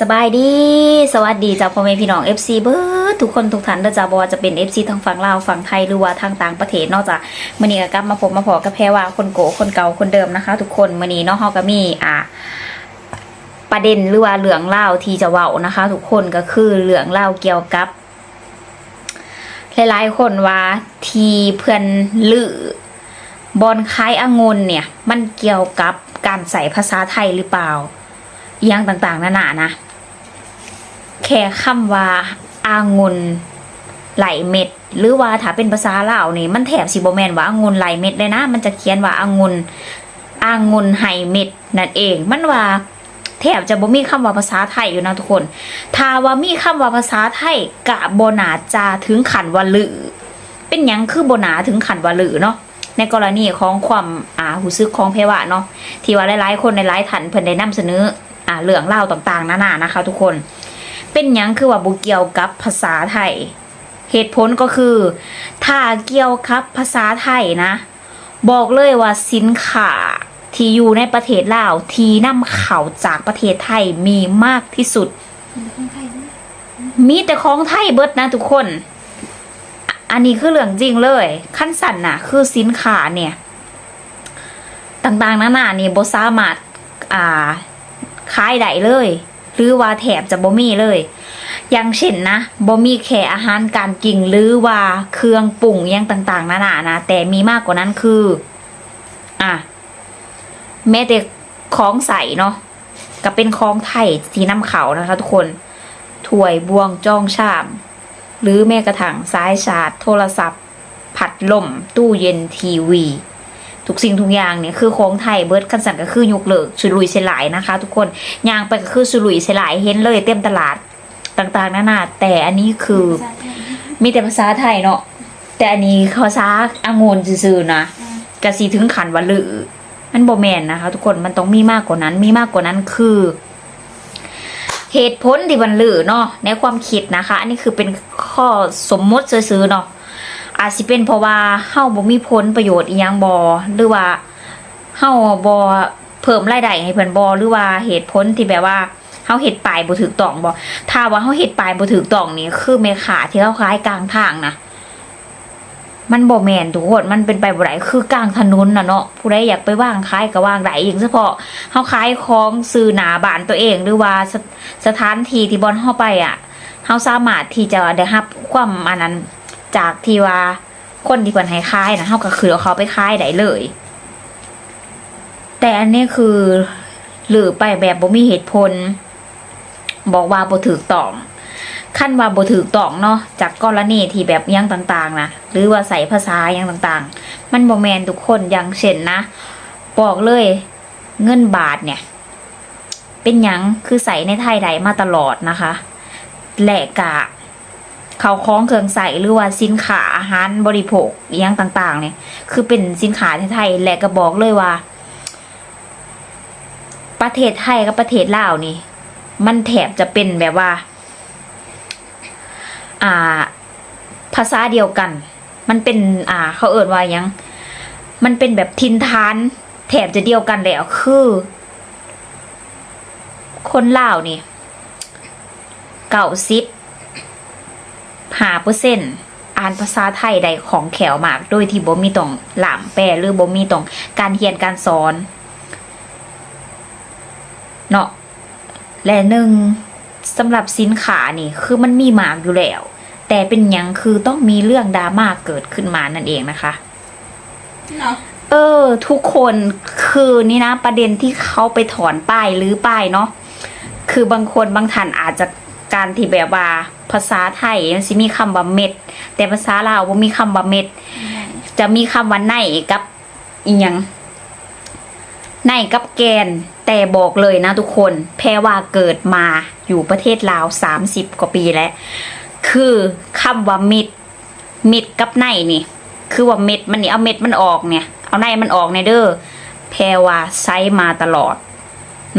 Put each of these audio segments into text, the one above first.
สบายดี สวัสดีจ้าพ่อแม่พี่น้อง FC เบิร์ดทุกคนทุกท่านเด้อจ้าบ่ว่าจะเป็น FC ทางฝั่งลาวฝั่งไทยหรือว่าทางต่างประเทศนอกจากมือนี้ก็กลับมาพบมาพอกับแพรว่าคนโกคนเก่าคนเดิมนะคะ ทุกคนมื้อนี้เนาะฮาก็มีอ่าประเด็นหรือว่าเรื่องเล่าที่จะเว้านะคะ ทุกคนก็คือเรื่องเล่าเกี่ยวกับหลายๆคนว่าทีเพื่อนลือบอลคล้ายองุ่นเนี่ย มันเกี่ยวกับการใส่ภาษาไทยหรือเปล่า อหย่างต่างๆนานานะ แค่คำว่าอางุนไหลเม็ด หรือว่าถ้าเป็นภาษาลาวนี่มันแถบสิบแมนว่าอางุนไหลเม็ดเลยนะ มันจะเขียนว่าอางุนอางุนไหเม็ดนั่นเอง มันว่าแถบจะบ่มีคำว่าภาษาไทยอยู่นะทุกคน ถ้าว่ามีคำว่าภาษาไทยกะบนาจาถึงขันวลือ เป็นยังคือบนาถึงขันวลือเนาะ ในกรณีของความอ่าหูซึกของเพวะเนาะ ที่ว่าหลายๆ คนในหลายๆท่านเพิ่นได้นำเสนอ อ่าเรื่องเล่าต่างๆนานานะคะ ทุกคน เป็นยังคือว่าบ่เกี่ยวกับภาษาไทย เหตุผลก็คือ ถ้าเกี่ยวกับภาษาไทยนะ บอกเลยว่าสินค้าที่อยู่ในประเทศลาวที่นำเข้าจากประเทศไทยมีมากที่สุด มีแต่ของไทยเบิดนะทุกคน อันนี้คือเรื่องจริงเลย ขั้นสันน่ะ คือสินค้าเนี่ย ต่างๆนานานี่บ่สามารถอ่า ขายได้เลย หรือว่าแถบจะบ่มีเลย อย่างเช่นนะบ่มีแค่อาหารการกินหรือว่าเครื่องปรุงอยังต่างๆนานานะแต่มีมากกว่านั้นคือ อะแม้แต่ของใส่เนาะก็เป็นของไทยที่นำเขานะคะ ทุกคนถ้วยบวงจ้องชาม หรือแม้กระทั่งสายชาร์จโทรศัพท์ ผัดลมตู้เย็นทีวี ทุกสิ่งทุกอย่างเนี่ยคือของไทยเบิร์ดคันสันก็คือยุกเลิกสุรุยเสลายนะคะ ทุกคนยางไปก็คือสุรุยเสลายเห็นเลยเต็มตลาดต่างๆนานาแต่อันนี้คือมีแต่ภาษาไทยเนาะแต่อันนี้ภาษาอางนซื่อๆนะกะสีถึงขันว่าลือมันโบแมนนะคะ ทุกคนมันต้องมีมากกว่านั้นมีมากกว่านั้นคือ เหตุผลที่มันลือเนาะในความคิดนะคะ อันนี้คือเป็นข้อสมมติซื้อๆเนาะ อาจสิเป็นเพราะว่าเฮาบ่มีผลประโยชน์อีหยังบ่หรือว่าเฮาบ่เพิ่มรายได้ให้เพิ่นบ่หรือว่าเหตุผลที่แบบว่าเฮาเฮ็ดปลายบ่ถูกต้องบ่ถ้าว่าเฮาเฮ็ดปลายบ่ถูกต้องนี่คือแม่ค้าที่เขาขายกลางทางนะมันบ่แม่นทุกคนมันเป็นไปบ่ได้คือกลางถนนน่ะเนาะผู้ใดอยากไปว่างขายก็ว่างได้อย่างเฉพาะเฮาขายของซื้อหน้าบ้านตัวเองหรือว่าสสถานที่ที่บ่อนเฮาไปอะเฮาสามารถที่จะได้รับความอันนั้น จากที่ว่าคนที่เพิ่นให้ขายนะเฮาก็คือเอาเขาไปขายได้เลย แต่อันนี้คือหรือไปแบบบ่มีเหตุผล บอกว่าบ่ถูกต้องขั้นว่าบ่ถูกต้องเนาะจากกรณีที่แบบยังต่างๆนะหรือว่าใส่ภาษายังต่างๆ มันบ่แมนทุกคนอย่างเช่นนะบอกเลยเงินบาทเนี่ย เป็นยังคือใส่ในไทยใดมาตลอดนะคะแหลกกะ เขาคล้องเครื่องใส่หรือว่าสินค้าอาหารบริโภคอิหยังต่าง ๆ เนี่ย คือเป็นสินค้าไทยๆและก็บอกเลยว่า ประเทศไทยกับประเทศลาวนี่ มันแถบจะเป็นแบบว่า อ่า ภาษาเดียวกัน มันเป็น อ่า เขาเอ่นว่ายัง มันเป็นแบบทินทาน แถบจะเดียวกันแล้วคือ คนลาวนี่เก่าซิป เปอร์เซ็นต์อ่านภาษาไทยได้ของแขวมาก โดยที่บ่มีต้องหลามแปลหรือบ่มีต้องการเรียนการสอนเนาะและหนึ่งสำหรับสินค้านี่คือมันมีมากอยู่แล้ว แต่เป็นหยังคือต้องมีเรื่องดราม่าเกิดขึ้นมานั่นเองนะคะ เนาะเออ ทุกคนคือนี่นะ ประเด็นที่เขาไปถอนป้ายหรือป้ายเนาะคือบางคนบางท่านอาจจะ การที่แบบว่าภาษาไทยมันสิมีคำว่าเม็ด แต่ภาษาลาวบ่มีคำว่าเม็ด จะมีคำว่าในกับอีหยังในกับแกนแต่บอกเลยนะทุกคน แพรว่าเกิดมาอยู่ประเทศลาวสามสิบกว่าปีแล้ว คือคำว่ามิดมิดกับในนี่ คือว่าเม็ดมันนี่เอาเม็ดมันออกเนี่ย เอาในมันออกในเด้อแพรว่าใช้มาตลอด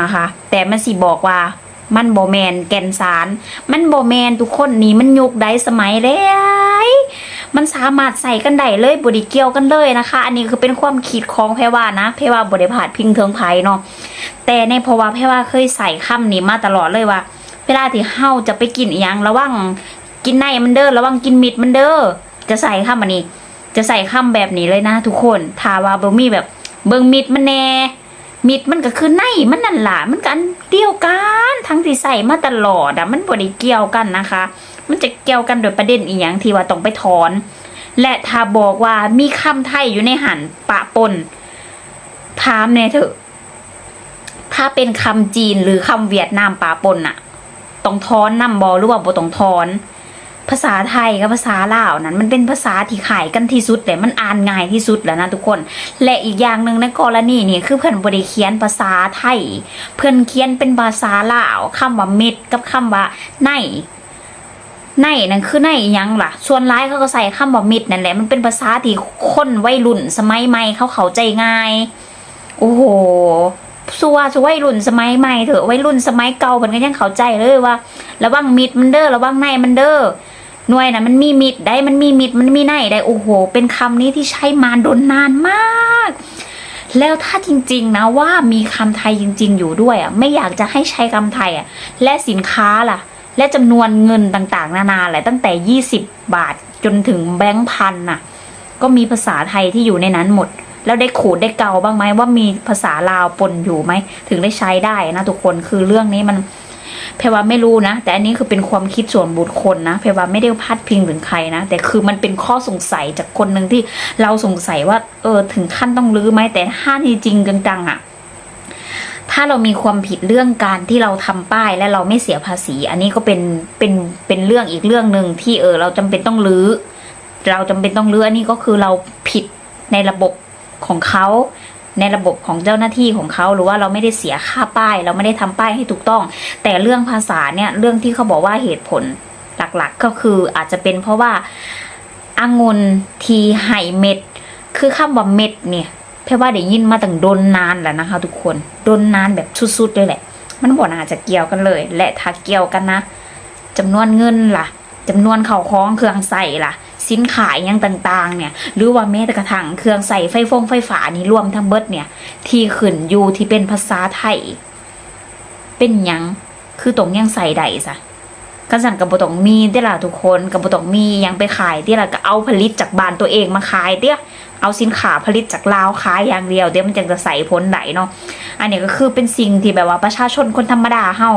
นะคะ แต่มันสิบอกว่า มันโบแมนแกนสาร มันโบแมนทุกคนนี่มันยุคใดสมัยแล้มันสามารถใส่กันได้เลยบไดิเกี่ยวกันเลยนะคะ อันนี้คือเป็นความคิดของแพรว่านะแพรว่าบริพาดพิงเทิงไพเนาะแต่ในเพราะว่าแพรว่าเคยใส่คำนี้มาตลอดเลยว่า เวลาที่เฮาจะไปกินอีหยังระวังกินในมันเด้อระวังกินมิดมันเด้อจะใส่คำอันนี้ จะใส่คำแบบนี้เลยนะ ทุกคนถ้าว่าบ่มีแบบเบิงมิดมันแน่ มิดมันก็คือในมันนั่นล่ะมันกันเดียวกันทั้งที่ใส่มาตลอดอะมันบ่ได้เกี่ยวกันนะคะ มันจะเกี่ยวกันโดยประเด็นอีหยังที่ว่าต้องไปถอน และถ้าบอกว่ามีคำไทยอยู่ในหันปะปนถามแน่เถอะ ถ้าเป็นคำจีนหรือคำเวียดนามปะปนอะต้องถอนนำบอหรือว่าบ่ต้องถอน ภาษาไทยกับภาษาลาวนั้น มันเป็นภาษาที่ขายกันที่สุดแต่มันอ่านง่ายที่สุดแล้วนะทุกคน และอีกอย่างหนึ่งในกรณีนี้คือเพื่อนบริเขียนภาษาไทย เพื่อนเขียนเป็นภาษาลาวคำว่าเม็ดกับคำว่าในในนั่นคือในยังล่ะ ส่วนร้ายเขาก็ใส่คำว่ามิดนั่นแหละ มันเป็นภาษาที่คนวัยรุ่นสมัยใหม่เขาเข้าใจง่าย โอ้โหสัวสัววัยรุ่นสมัยใหม่เถอะวัยรุ่นสมัยเก่าเพิ่นก็ยังเข้าใจเลยว่า ระวังมิดมันเด้อ ระวังในมันเด้อ หน่วยนะมันมีมิดได้มันมีมิดมันมีในได้โอ้โห เป็นคำนี้ที่ใช้มาดนนานมาก แล้วถ้าจริง ๆ นะว่ามีคำไทยจริง ๆ อยู่ด้วยอะไม่อยากจะให้ใช้คำไทยอะและสินค้าล่ะ และจำนวนเงินต่างๆ นานาแหละตั้งแต่ 20 บาทจนถึงแบงค์พันน่ะ ก็มีภาษาไทยที่อยู่ในนั้นหมด แล้วได้ขูดได้เกาบ้างไหมว่ามีภาษาลาวปนอยู่ไหมถึงได้ใช้ได้นะทุกคนคือเรื่องนี้มัน เพว่าไม่รู้นะ แต่อันนี้คือเป็นความคิดส่วนบุคคลนะเพว่าไม่ได้พัดพิงถึงใครนะ แต่คือมันเป็นข้อสงสัยจากคนหนึ่งที่เราสงสัยว่า เออ ถึงขั้นต้องรื้อไหมแต่ถ้าในจริงจังๆอะ่ะถ้าเรามีความผิดเรื่องการที่เราทำป้ายและเราไม่เสียภาษี อันนี้ก็เป็นเป็นเป็นเรื่องอีกเรื่องหนึ่งที่เออ เราจำเป็นต้องรื้อ เราจำเป็นต้องรื้ออันนี้ก็คือเราผิดในระบบของเขา ในระบบของเจ้าหน้าที่ของเขาหรือว่าเราไม่ได้เสียค่าป้าย เราไม่ได้ทำป้ายให้ถูกต้อง แต่เรื่องภาษาเนี่ยเรื่องที่เขาบอกว่าเหตุผลหลักๆ ก็คืออาจจะเป็นเพราะว่าอางุนทีไห่เม็ด คือคำว่าเม็ดเนี่ยเพราะว่าได้ยินมาตั้งโดนนานแล้วนะคะ ทุกคนโดนนานแบบสุดๆเลยแหละ มันบ่น่าจะเกี่ยวกันเลย และถ้าเกี่ยวกันนะจำนวนเงินล่ะจำนวนเข่าวของเครื่องใส่ล่ะ สินขายยังต่างๆ เนี่ย หรือว่าแม้แต่กระทั่งเครื่องใส่ไฟฟงไฟฟ้านี่รวมทั้งเบิดเนี่ย ที่ขึ้นอยู่ที่เป็นภาษาไทย เป็นยังคือตรงยังใส่ใดซะกันสั่นกับบตองมีได้ล่ะทุกคนกับบตองมียังไปขายที่ล่ะก็เอาผลิตจากบ้านตัวเองมาขายเตี้ยเอาสินค้าผลิตจากลาวขายอย่างเดียวเดี๋ยวมันจึงจะใส่พ้นไหนเนาะอันนี้ก็คือเป็นสิ่งที่แบบว่าประชาชนคนธรรมดาเฮา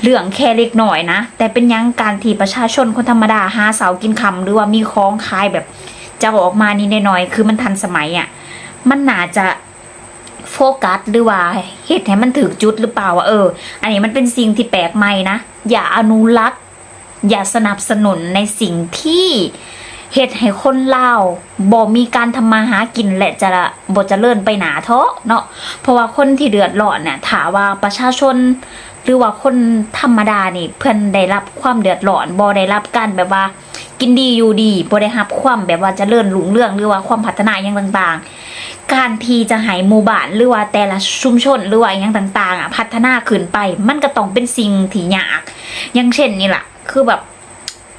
เหลืองแค่เล็กหน่อยนะ แต่เป็นยังการที่ประชาชนคนธรรมดาหาเสากินคำหรือว่ามีของคายแบบจะออกมานี่น้อยคือมันทันสมัยอะ่ะ มันน่าจะโฟกัสหรือว่าเหตุให้มันถึกจุดหรือเปล่าว่าเออ อันนี้มันเป็นสิ่งที่แปลกใหม่นะ อย่าอนุรักษ์ อย่าสนับสนุนในสิ่งที่ เหตุให้คนเล่าบ่มีการทำมาหากินและจะบ่จะเลื่อนไปหนาเถอะเนาะเพราะว่าคนที่เดือดร้อนเนี่ยถาว่าประชาชน หรือว่าคนธรรมดานี่เพื่อนได้รับความเดือดร้อนบ่ได้รับการแบบว่า กินดีอยู่ดีบ่ได้รับความแบบว่าจะเลื่อนหลุงเรื่องหรือว่าความพัฒนาอย่างต่างๆ การที่จะให้หมู่บ้านหรือว่าแต่ละชุมชนหรือว่าอย่างต่างๆอะพัฒนาขึ้นไป มันก็ต้องเป็นสิ่งที่ยากอย่างเช่นนี่แหละคือแบบ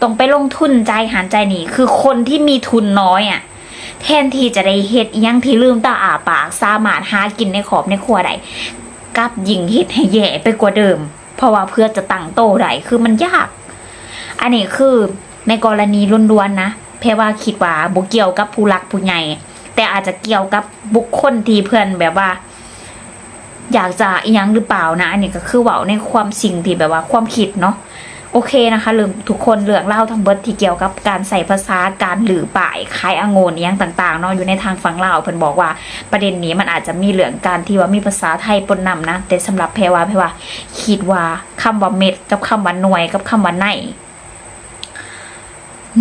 ต้องไปลงทุนใจหารใจหนีคือคนที่มีทุนน้อยอะแทนที่จะได้เฮ็ดอิหยังที่ลืมตาอาปากสามารถหากินในขอบในครัวได้กลับยิงเฮ็ดให้แย่ไปกว่าเดิม เพราะว่าเพื่อจะตั้งโตได้คือมันยาก อันนี้คือในกรณีล้วนๆนะเพรว่าคิดว่าบุเกี่ยวกับผู้รักผู้ใหญ่แต่อาจจะเกี่ยวกับบุคคลที่เพื่อนแบบว่า อยากจะอิหยังหรือเปล่านะ อันนี้ก็คือเว่าในความสิ่งที่แบบว่าความคิดเนาะ เคนะคะเรื่อทุกคนเรื่องเล่าทั้งเบิดที่เกี่ยวกับการใส่ภาษาการหรือป่ายคล้ายองนอหยังต่างๆเนาะอยู่ในทางฝั่งลาวเพิ่นบอกว่าประเด็นนี้มันอาจจะมีเรื่องการที่ว่ามีภาษาไทยปนนำนะ แต่สำหรับแพรว่าแพรว่าคิดว่าคำว่าเม็ดกับคำว่าหน่วยกับคำว่าใน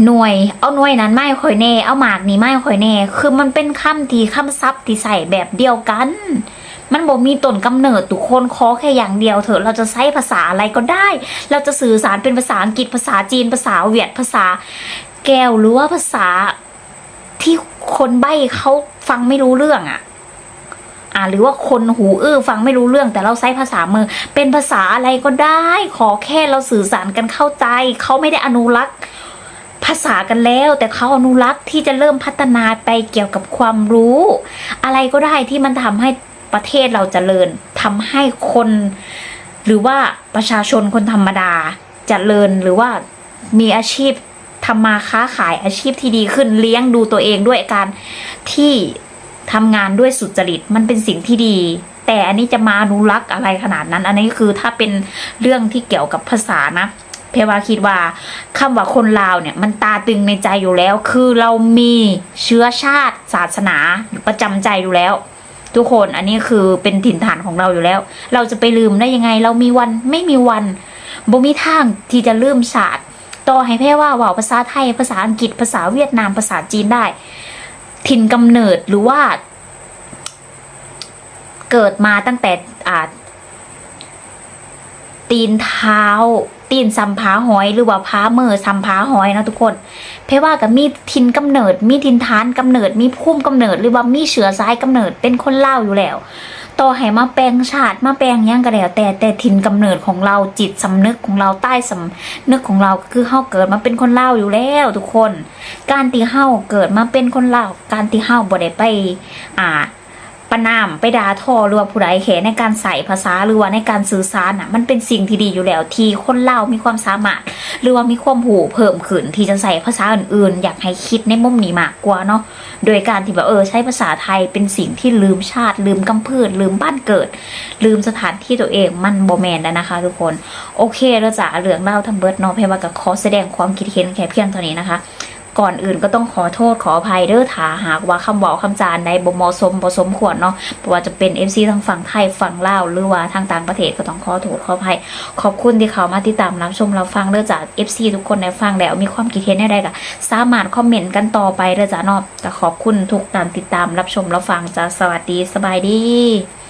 หน่วย เอาหน่วยนั้นไม่ค่อยแน่ เอาหมากนี่ไม่ค่อยแน่ คือมันเป็นคำที่คำซับที่ใส่แบบเดียวกัน มันบอกมีต้นกำเนิดทุกคนขอแค่อย่างเดียวเถอะเราจะใช้ภาษาอะไรก็ได้ เราจะสื่อสารเป็นภาษาอังกฤษภาษาจีนภาษาเวียดภาษาแก้วหรือว่าภาษาที่คนใบ้เขาฟังไม่รู้เรื่องอะ่ะอ่าหรือว่าคนหูอื้อฟังไม่รู้เรื่อง แต่เราใช้ภาษามือ เป็นภาษาอะไรก็ได้ ขอแค่เราสื่อสารกันเข้าใจ เขาไม่ได้อนุรักษ์ภาษากันแล้ว แต่เขาอนุรักษ์ที่จะเริ่มพัฒนาไปเกี่ยวกับความรู้ อะไรก็ได้ที่มันทำให้ ประเทศเราจเจริญทำให้คน หรือว่าประชาชนคนธรรมดาจเจริญหรือว่ามีอาชีพทำมาค้าขายอาชีพที่ดีขึ้นเลี้ยงดูตัวเองด้วยการที่ทำงานด้วยสุจริตมันเป็นสิ่งที่ดี แต่อันนี้จะมาอนุรักษ์อะไรขนาดนั้น อันนี้คือถ้าเป็นเรื่องที่เกี่ยวกับภาษานะ เพรว่าคิดว่าคำว่าคนลาวเนี่ยมันตาตึงในใจอยู่แล้ว คือเรามีเชื้อชาติศาสนาอยู่ประจำใจอยู่แล้ว ทุกคนอันนี้คือเป็นถิ่นฐานของเราอยู่แล้ว เราจะไปลืมได้ยังไง เรามีวันไม่มีวันบ่มีทางที่จะลืมศาสตร์ต่อให้แพ่ว่าว่าภาษาไทยภาษาอังกฤษภาษาเวียดนามภาษาจีนได้ ถิ่นกำเนิดหรือว่า เกิดมาตั้งแต่อ่าตีนเท้า ตีนซัมพาหอยหรือว่าพาเมอซัมพาหอยนะทุกคน เพราะว่ากับมีทินกำเนิด มีทินฐานกำเนิด มีพุ่มกำเนิด หรือว่ามีเชื้อสายกำเนิดเป็นคนเล่าอยู่แล้วต่อให้มาแปลงชาติมาแปลงหยังก็แล้วแต่แต่ทินกำเนิดของเราจิตสำนึกของเราใต้สำนึกของเราคือเฮาเกิดมาเป็นคนเล่าอยู่แล้วทุกคน การที่เฮาเกิดมาเป็นคนเล่าการที่เฮาบ่ได้ไปอ่า ประนามไปด่าทอหรือว่าผู้ใดแขในการใส่ภาษาหรือว่าในการสื่อสารน่ะมันเป็นสิ่งที่ดีอยู่แล้วที่คนเล่ามีความสามารถ หรือว่ามีความหูเพิ่มขึ้นที่จะใส่ภาษาอื่นๆ อยากให้คิดในมุมนี้มากกว่าเนาะโดยการที่แบบเออใช้ภาษาไทยเป็นสิ่งที่ลืมชาติ ลืมกำเพืดลืมบ้านเกิด ลืมสถานที่ตัวเองมันโบแมนแล้วนะคะ ทุกคนโอเคแล้วจ้ะเรื่องเล่าทั้งเบิร์ดเนาะเพว่ากับขอแสดงความคิดเห็นแค่เพียงเท่านี้นะคะ ก่อนอื่นก็ต้องขอโทษขออภัยเด้อถาหากว่าคำเว้าคำจานใดบ่เหมาะสมบ่สมควรเนาะเพราะว่าจะเป็น FC ทางฝั่งไทยฝั่งลาวหรือว่าทางต่างประเทศก็ต้องขอโทษขออภัย ขอบคุณที่เขามาติดตามรับชมเราฟังเด้อจาก FC ทุกคนได้ฟังแล้วมีความคิดเห็นใดๆก็สามารถคอมเมนต์กันต่อไปเด้อจ้ะเนาะก็ขอบคุณทุกการติดตามรับชมรับฟังจ้าสวัสดีสบายดี